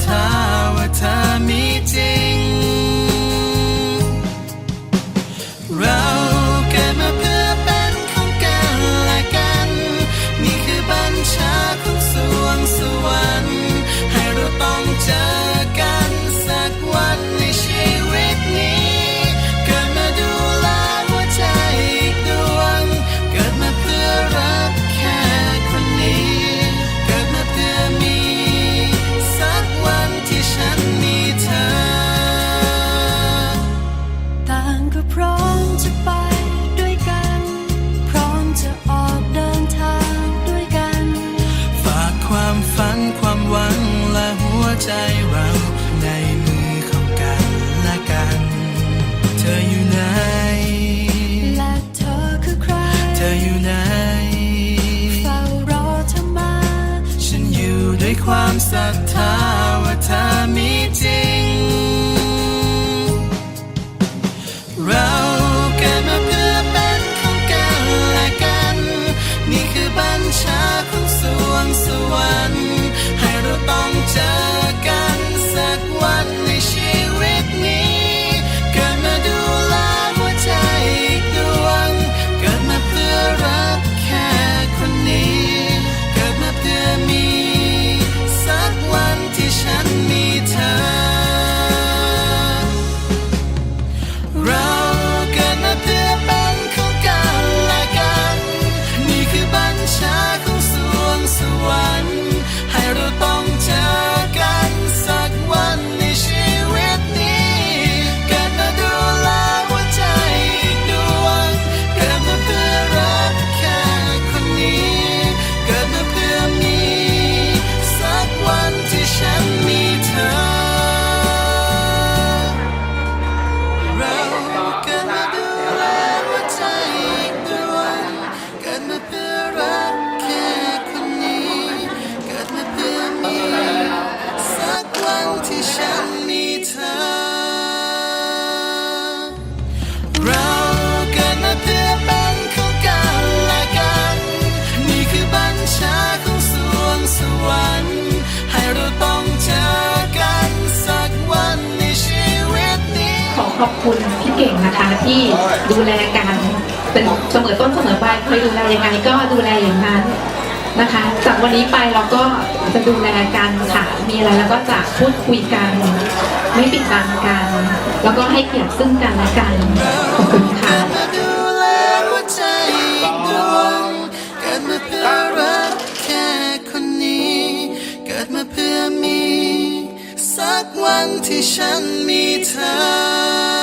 time, what time it takes. ความฝันความหวังและหัวใจเราในมือของกันและกัน เธออยู่ไหนและเธอคือใคร เธออยู่ไหนเฝ้ารอเธอมา ฉันอยู่ด้วยความศรัทธาว่าเธอมีจริง ขอบคุณพี่เก่งนะคะที่ดูแลกันเป็นเสมอต้นเสมอปลายเคยดูแลยังไงก็ดูแลอย่างนั้นนะคะ จากวันนี้ไปเราก็จะดูแลกันค่ะมีอะไรแล้วก็จะพูดคุยกัน ไม่ปิดบังกัน แล้วก็ให้เกียรติซึ่งกันและกันขอบคุณ กวันที่ฉันมีเธอ